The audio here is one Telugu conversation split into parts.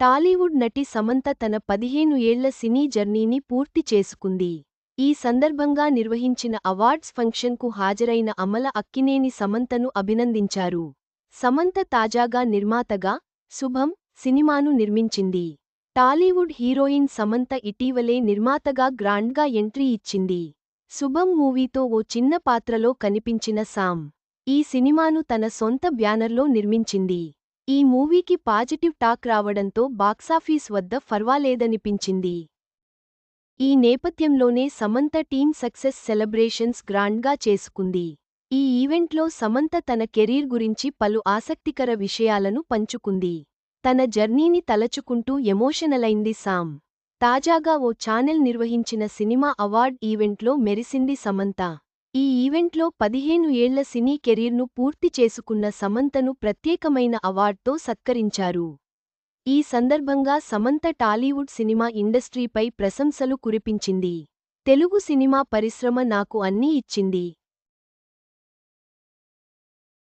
టాలీవుడ్ నటి సమంత తన పదిహేను ఏళ్ళ సినీ జర్నీని పూర్తి చేసుకుంది. ఈ సందర్భంగా నిర్వహించిన అవార్డ్స్ ఫంక్షన్కు హాజరైన అమల అక్కినేని సమంతను అభినందించారు. సమంత తాజాగా నిర్మాతగా శుభం సినిమాను నిర్మించింది. టాలీవుడ్ హీరోయిన్ సమంత ఇటీవలే నిర్మాతగా గ్రాండ్గా ఎంట్రీ ఇచ్చింది. శుభం మూవీతో ఓ చిన్న పాత్రలో కనిపించిన సామ్ ఈ సినిమాను తన సొంత బ్యానర్లో నిర్మించింది. ఈ మూవీకి పాజిటివ్ టాక్ రావడంతో బాక్సాఫీస్ వద్ద ఫర్వాలేదనిపించింది. ఈ నేపథ్యంలోనే సమంత టీమ్ సక్సెస్ సెలబ్రేషన్స్ గ్రాండ్గా చేసుకుంది. ఈ ఈవెంట్లో సమంత తన కెరీర్ గురించి పలు ఆసక్తికర విషయాలను పంచుకుంది. తన జర్నీని తలచుకుంటూ ఎమోషనలైంది సామ్. తాజాగా ఓ ఛానెల్ నిర్వహించిన సినిమా అవార్డ్ ఈవెంట్లో మెరిసింది సమంత. ఈ ఈవెంట్లో పదిహేను ఏళ్ళ సినీ కెరీర్ను పూర్తి చేసుకున్న సమంతను ప్రత్యేకమైన అవార్డ్తో సత్కరించారు. ఈ సందర్భంగా సమంత టాలీవుడ్ సినిమా ఇండస్ట్రీపై ప్రశంసలు కురిపించింది. తెలుగు సినిమా పరిశ్రమ నాకు అన్నీ ఇచ్చింది.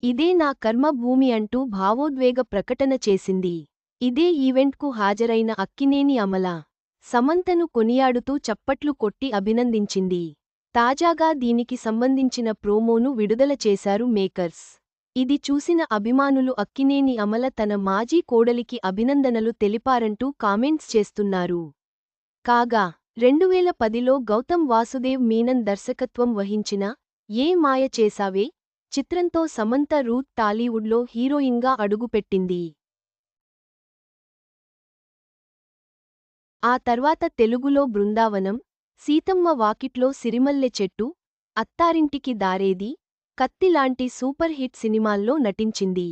ఇదే నా కర్మభూమి అంటూ భావోద్వేగ ప్రకటన చేసింది. ఇదే ఈవెంట్కు హాజరైన అక్కినేని అమల. సమంతను కొనియాడుతూ చప్పట్లు కొట్టి అభినందించింది. తాజాగా దీనికి సంబంధించిన ప్రోమోను విడుదల చేశారు మేకర్స్. ఇది చూసిన అభిమానులు అక్కినేని అమల తన మాజీ కోడలికి అభినందనలు తెలిపారంటూ కామెంట్స్ చేస్తున్నారు. కాగా రెండువేల పదిలో గౌతమ్ వాసుదేవ్ మీనన్ దర్శకత్వం వహించిన ఏ మాయ చేశావే? చిత్రంతో సమంత రూత్ టాలీవుడ్లో హీరోయిన్గా అడుగుపెట్టింది. ఆ తర్వాత తెలుగులో బృందావనం సీతమ్మ వాకిట్లో సిరిమల్లె చెట్టు అత్తారింటికి దారేది కత్తి లాంటి సూపర్ హిట్ సినిమాల్లో నటించింది.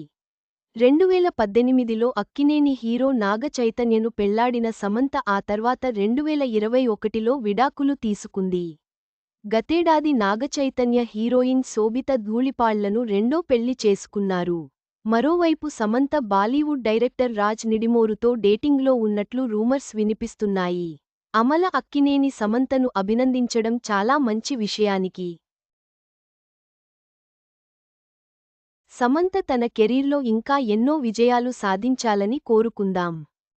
రెండువేల పద్దెనిమిదిలో అక్కినేని హీరో నాగ చైతన్యను పెళ్ళాడిన సమంత ఆ తర్వాత రెండువేల ఇరవై ఒకటిలో విడాకులు తీసుకుంది. గతేడాది నాగచైతన్య హీరోయిన్ శోభిత ధూళిపాళ్ళను రెండో పెళ్ళి చేసుకున్నారు. మరోవైపు సమంత బాలీవుడ్ డైరెక్టర్ రాజ్ నిడిమోరుతో డేటింగ్లో ఉన్నట్లు రూమర్స్ వినిపిస్తున్నాయి. అమల అక్కినేని సమంతను అభినందించడం చాలా మంచి విషయానికి. సమంత తన కెరీర్లో ఇంకా ఎన్నో విజయాలు సాధించాలని కోరుకుందాం.